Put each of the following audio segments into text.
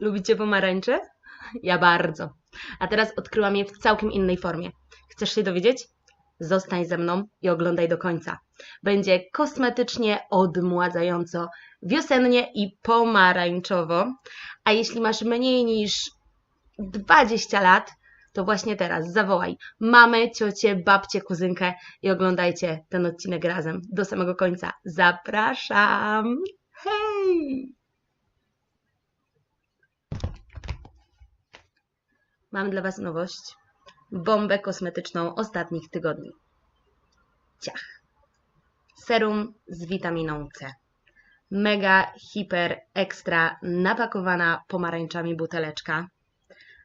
Lubicie pomarańcze? Ja bardzo. A teraz odkryłam je w całkiem innej formie. Chcesz się dowiedzieć? Zostań ze mną i oglądaj do końca. Będzie kosmetycznie, odmładzająco, wiosennie i pomarańczowo. A jeśli masz mniej niż 20 lat, to właśnie teraz zawołaj mamę, ciocię, babcię, kuzynkę i oglądajcie ten odcinek razem do samego końca. Zapraszam! Hej! Mam dla Was nowość. Bombę kosmetyczną ostatnich tygodni. Ciach. Serum z witaminą C. Mega, hiper, ekstra napakowana pomarańczami buteleczka,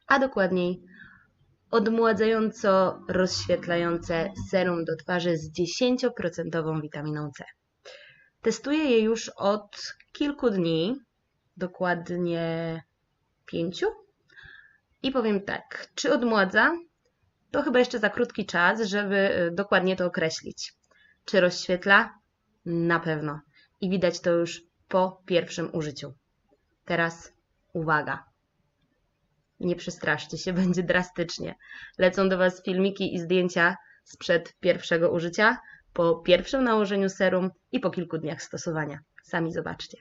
a dokładniej odmładzająco rozświetlające serum do twarzy z 10% witaminą C. Testuję je już od kilku dni, dokładnie pięciu. I powiem tak, czy odmładza? To chyba jeszcze za krótki czas, żeby y, dokładnie to określić. Czy rozświetla? Na pewno. I widać to już po pierwszym użyciu. Teraz uwaga. Nie przestraszcie się, będzie drastycznie. Lecą do Was filmiki i zdjęcia sprzed pierwszego użycia, po pierwszym nałożeniu serum i po kilku dniach stosowania. Sami zobaczcie.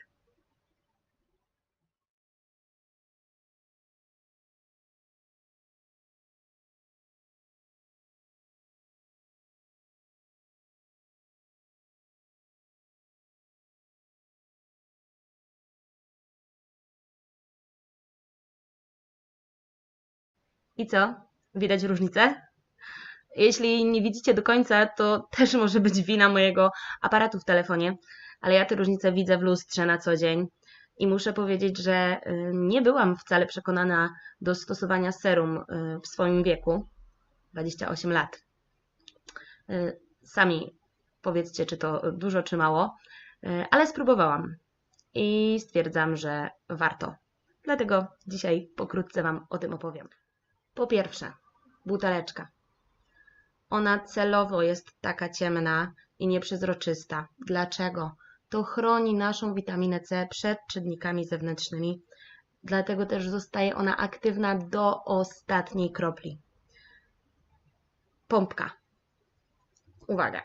I co? Widać różnicę? Jeśli nie widzicie do końca, to też może być wina mojego aparatu w telefonie, ale ja te różnice widzę w lustrze na co dzień. I muszę powiedzieć, że y, nie byłam wcale przekonana do stosowania serum y, w swoim wieku 28 lat. Y, sami powiedzcie, czy to dużo, czy mało, ale spróbowałam i stwierdzam, że warto. Dlatego dzisiaj pokrótce Wam o tym opowiem. Po pierwsze, buteleczka. Ona celowo jest taka ciemna i nieprzezroczysta. Dlaczego? To chroni naszą witaminę C przed czynnikami zewnętrznymi, dlatego też zostaje ona aktywna do ostatniej kropli. Pompka. Uwaga,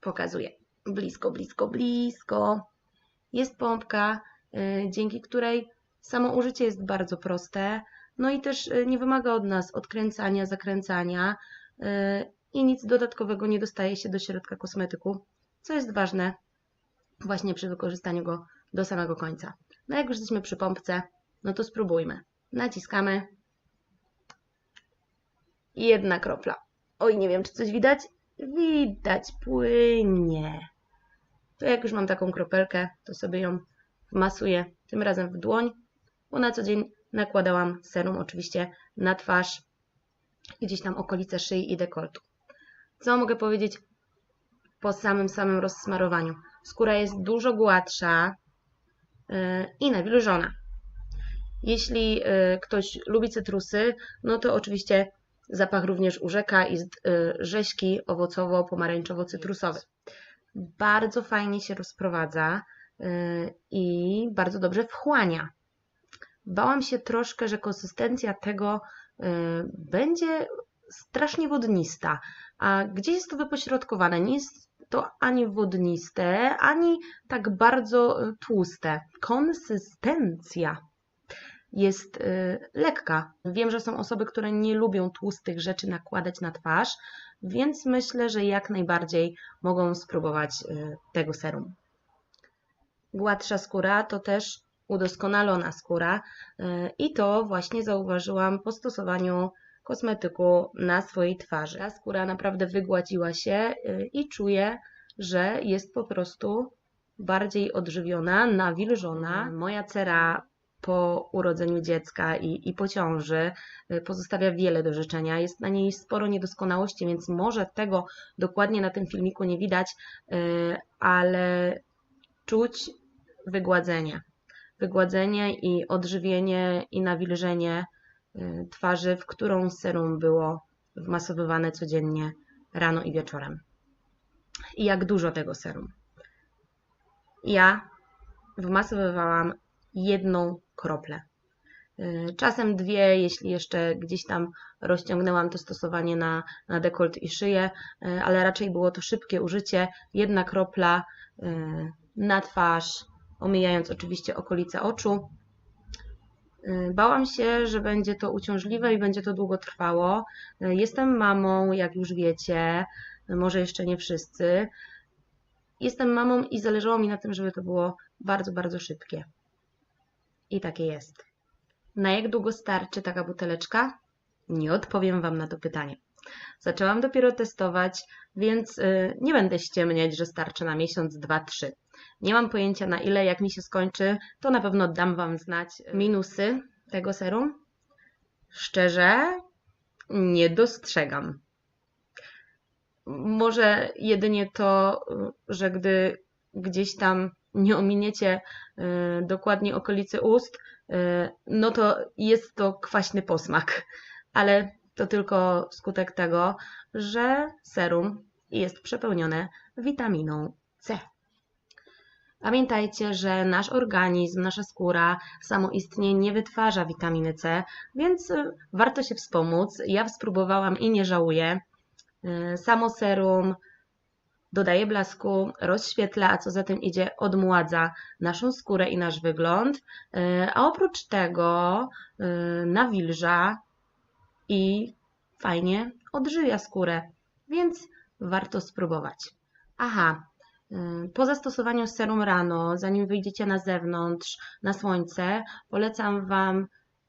pokazuję. Blisko, blisko, blisko. Jest pompka, yy, dzięki której samo użycie jest bardzo proste no i też y, nie wymaga od nas odkręcania, zakręcania y, i nic dodatkowego nie dostaje się do środka kosmetyku, co jest ważne właśnie przy wykorzystaniu go do samego końca. No jak już jesteśmy przy pompce, no to spróbujmy. Naciskamy jedna kropla. Oj, nie wiem, czy coś widać? Widać, płynie. To jak już mam taką kropelkę, to sobie ją wmasuję, tym razem w dłoń, bo na co dzień nakładałam serum oczywiście na twarz, gdzieś tam okolice szyi i dekoltu. Co mogę powiedzieć po samym samym rozsmarowaniu? Skóra jest dużo gładsza yy, i nawilżona. Jeśli yy, ktoś lubi cytrusy, no to oczywiście zapach również urzeka i yy, rzeźki owocowo-pomarańczowo-cytrusowy. Bardzo fajnie się rozprowadza i bardzo dobrze wchłania. Bałam się troszkę, że konsystencja tego y, będzie strasznie wodnista, a gdzieś jest to wypośrodkowane. Nie jest to ani wodniste, ani tak bardzo y, tłuste. Konsystencja jest y, lekka. Wiem, że są osoby, które nie lubią tłustych rzeczy nakładać na twarz, więc myślę, że jak najbardziej mogą spróbować tego serum. Gładsza skóra to też udoskonalona skóra y, i to właśnie zauważyłam po stosowaniu kosmetyku na swojej twarzy. Ta skóra naprawdę wygładziła się y, i czuję, że jest po prostu bardziej odżywiona, nawilżona. Moja cera po urodzeniu dziecka i, i po ciąży y, pozostawia wiele do życzenia. Jest na niej sporo niedoskonałości, więc może tego dokładnie na tym filmiku nie widać, ale czuć wygładzenie wygładzenie i odżywienie i nawilżenie y, twarzy, w którą serum było wmasowywane codziennie rano i wieczorem. I jak dużo tego serum? Ja wmasowywałam jedną kroplę. Y, Czasem dwie, jeśli jeszcze gdzieś tam rozciągnęłam to stosowanie na, na dekolt i szyję, y, ale raczej było to szybkie użycie. Jedna kropla na twarz, omijając oczywiście okolice oczu. Y, Bałam się, że będzie to uciążliwe i będzie to długo trwało. Y, Jestem mamą, jak już wiecie, y, może jeszcze nie wszyscy. Jestem mamą i zależało mi na tym, żeby to było bardzo, bardzo szybkie. I takie jest. Na jak długo starczy taka buteleczka? Nie odpowiem Wam na to pytanie. Zaczęłam dopiero testować, więc nie będę ściemniać, że starczy na miesiąc, dwa, trzy. Nie mam pojęcia na ile, jak mi się skończy, to na pewno dam Wam znać minusy tego serum. Szczerze, nie dostrzegam. Może jedynie to, że gdy gdzieś tam nie ominiecie y, dokładnie okolicy ust, y, no to jest to kwaśny posmak, ale to tylko skutek tego, że serum jest przepełnione witaminą C. Pamiętajcie, że nasz organizm, nasza skóra samoistnie nie wytwarza witaminy C, więc y, warto się wspomóc. Ja spróbowałam i nie żałuję. Y, Samo serum dodaje blasku, rozświetla, a co za tym idzie, odmładza naszą skórę i nasz wygląd, y, a oprócz tego nawilża i fajnie odżywia skórę, więc warto spróbować. Aha, po zastosowaniu serum rano, zanim wyjdziecie na zewnątrz, na słońce, polecam Wam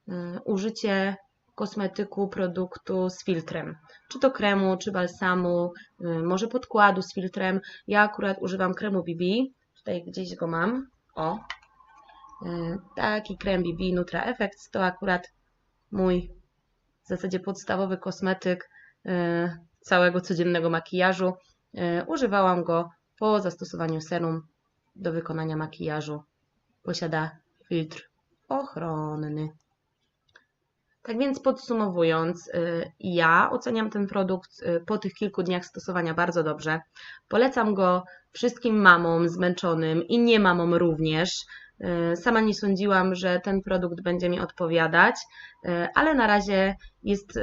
y, użycie kosmetyku, produktu z filtrem. Czy to kremu, czy balsamu, y, może podkładu z filtrem. Ja akurat używam kremu BB. Tutaj gdzieś go mam. O. Y, Taki krem BB Nutra Effects to akurat mój w zasadzie podstawowy kosmetyk całego codziennego makijażu. Używałam go po zastosowaniu serum do wykonania makijażu. Posiada filtr ochronny. Tak więc podsumowując, y, ja oceniam ten produkt y, po tych kilku dniach stosowania bardzo dobrze. Polecam go wszystkim mamom zmęczonym i nie mamom również. Y, Sama nie sądziłam, że ten produkt będzie mi odpowiadać, ale na razie jest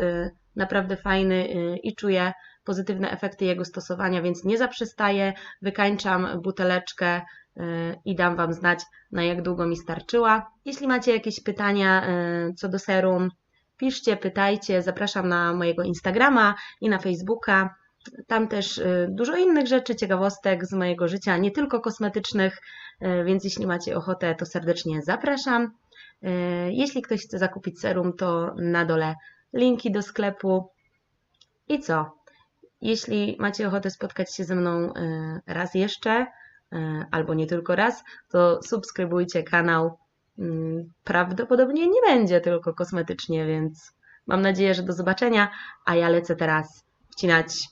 naprawdę fajny i czuję pozytywne efekty jego stosowania, więc nie zaprzestaję, wykańczam buteleczkę y, i dam Wam znać, na jak długo mi starczyła. Jeśli macie jakieś pytania y, co do serum, piszcie, pytajcie, zapraszam na mojego Instagrama i na Facebooka. Tam też y, dużo innych rzeczy, ciekawostek z mojego życia, nie tylko kosmetycznych, więc jeśli macie ochotę, to serdecznie zapraszam. Jeśli ktoś chce zakupić serum, to na dole linki do sklepu. I co? Jeśli macie ochotę spotkać się ze mną y, raz jeszcze, y, albo nie tylko raz, to subskrybujcie kanał. Mm, Prawdopodobnie nie będzie tylko kosmetycznie, więc mam nadzieję, że do zobaczenia. A ja lecę teraz wcinać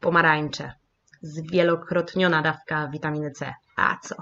pomarańcze. Zwielokrotniona dawka witaminy C. A co?